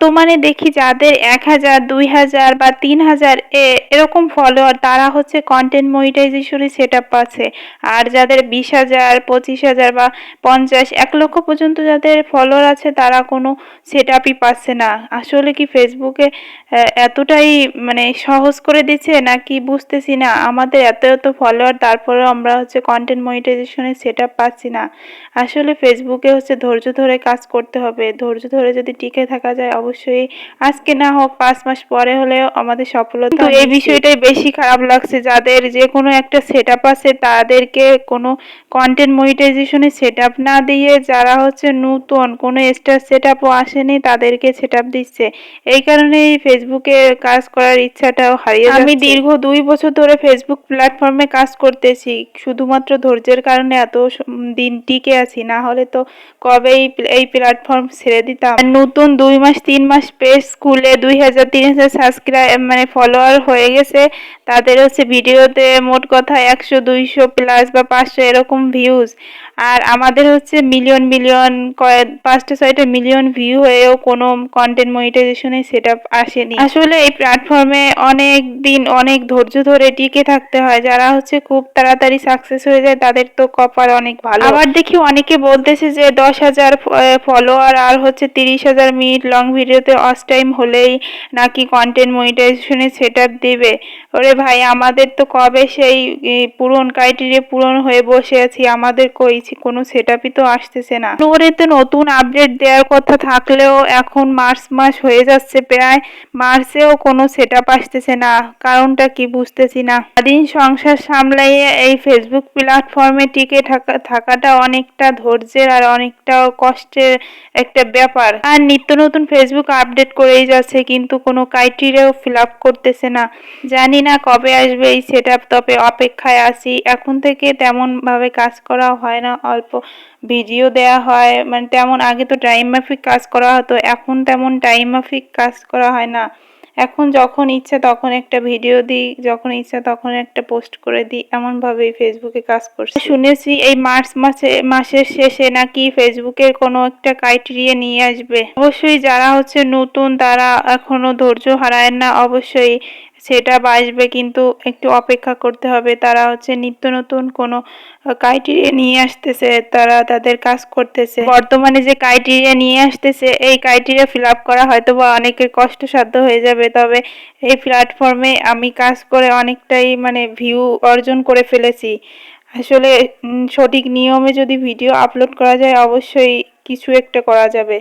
বর্তমানে দেখি যাদের এক হাজার, দুই হাজার বা তিন হাজার এরকম ফলোয়ার তারা হচ্ছে কন্টেন্ট মনিটাইজেশনে সেট আপ পাচ্ছে আর যাদের বিশ হাজার, পঁচিশ হাজার বা পঞ্চাশ, এক লক্ষ পর্যন্ত যাদের ফলোয়ার আছে, তারা কোনো সেট আপই পাচ্ছে না। আসলে কি ফেসবুকে এতটাই মানে সহজ করে দিচ্ছে নাকি বুঝতেছি না। আমাদের এত এত ফলোয়ার তারপরেও আমরা হচ্ছে কন্টেন্ট মনিটাইজেশনে সেট আপ পাচ্ছি না। আসলে ফেসবুকে হচ্ছে ধৈর্য ধরে কাজ করতে হবে। ধৈর্য ধরে যদি টিকে থাকা যায়, অবশ্যই আজকে না হোক পাঁচ মাস পরে হলেও আমাদের সফলতা এই বিষয়টাই বেশি খারাপ লাগছে। যাদের যে কোনো একটা সেট আছে তাদেরকে কোনো কন্টেন্ট মনিটাইজেশনে সেট না দিয়ে যারা হচ্ছে নতুন কোনো স্টার সেট আপও আসেনি তাদেরকে সেট আপ দিচ্ছে। এই কারণেই ফেসবুকে কাজ করার ইচ্ছাটাও হারিয়ে আমি দীর্ঘ দুই বছর ধরে ফেসবুক প্ল্যাটফর্মে কাজ করতেছি। শুধুমাত্র ধৈর্যের কারণে এত দিন টিকে আছি। না হলে তো কবেই এই প্ল্যাটফর্ম ছেড়ে দিতাম? নতুন দুই মাস তিন মাস পেজ স্কুলে দুই হাজার তিন হাজার সাবস্ক্রাইব মানে ফলোয়ার হয়ে গেছে। তাদের হচ্ছে ভিডিওতে মোট কথা একশো, দুইশো প্লাস বা পাঁচশো এরকম ভিউজ আর আমাদের হচ্ছে মিলিয়ন মিলিয়ন কয়েক, পাঁচটা, ছয়টা মিলিয়ন ভিউ হয়েও কোনো কন্টেন্ট মনিটাইজেশনে সেট আপ আসেনি। আসলে এই প্ল্যাটফর্মে অনেক দিন, অনেক ধৈর্য ধরে টিকে থাকতে হয়। যারা হচ্ছে খুব তাড়াতাড়ি সাকসেস হয়ে যায়, তাদের তো কপাল অনেক ভালো। আবার দেখি অনেকে বলতেছে যে দশ হাজার ফলোয়ার আর হচ্ছে তিরিশ হাজার মিনিট লং ভিডিওতে অস টাইম হলেই নাকি কন্টেন্ট মনিটাইজেশনে সেট আপ দেবে। ওরে ভাই, আমাদের তো কবে সেই পূরণ ক্রাইটেরিয়া পূরণ হয়ে বসে আছি, আমাদের কই কোনো সেট আপই তো আসতেছে না। ওরে তো নতুন আপডেট দেওয়ার কথা থাকলেও এখন মার্চ মাস হয়ে যাচ্ছে প্রায়। মার্চেও কোনো সেট আপ আসতেছে না, কারণটা কি বুঝতেছি না। দিন সংসার সামলাইয়ে এই ফেসবুক প্ল্যাটফর্মে টিকে থাকা, থাকাটা অনেকটা ধৈর্যের আর অনেকটা কষ্টের একটা ব্যাপার। আর নিত্য নতুন ফেসবুক আপডেট করেই যাচ্ছে, কিন্তু কোনো ক্রাইটেরিয়াও ফিল আপ করতেছে না। জানি না কবে আসবে এই সেট আপ তবে অপেক্ষায় আছি। এখন থেকে তেমন ভাবে কাজ করা হয় না। অল্প ভিডিও দেয়া হয়। মানে তেমন আগে তো টাইম মাফিক কাজ করা হতো, এখন তেমন টাইম মাফিক কাজ করা হয় না। এখন যখন ইচ্ছা তখন একটা ভিডিও দিই, যখন ইচ্ছা তখন একটা পোস্ট করে দিই এমন ভাবেই ফেসবুকে কাজ করছি। শুনেছি এই মার্চ মাসে, মাসের শেষে নাকি ফেসবুকের কোনো একটা ক্রাইটেরিয়া নিয়ে আসবে। অবশ্যই যারা হচ্ছে নতুন তারা এখনও ধৈর্য হারায় না, অবশ্যই সেটা আসবে, কিন্তু একটু অপেক্ষা করতে হবে। তারা হচ্ছে নিত্য নতুন কোনো ক্রাইটেরিয়া নিয়ে আসতেছে, তারা তাদের কাজ করতেছে। বর্তমানে যে ক্রাইটেরিয়া নিয়ে আসতেছে, এই ক্রাইটেরিয়া ফিল আপ করা হয়তো বা অনেকের কষ্টসাধ্য হয়ে যাবে। তবে এই প্ল্যাটফর্মে আমি কাজ করে অনেকটাই মানে ভিউ অর্জন করে ফেলেছি। আসলে সঠিক নিয়মে যদি ভিডিও আপলোড করা যায়, অবশ্যই কিছু একটা করা যাবে।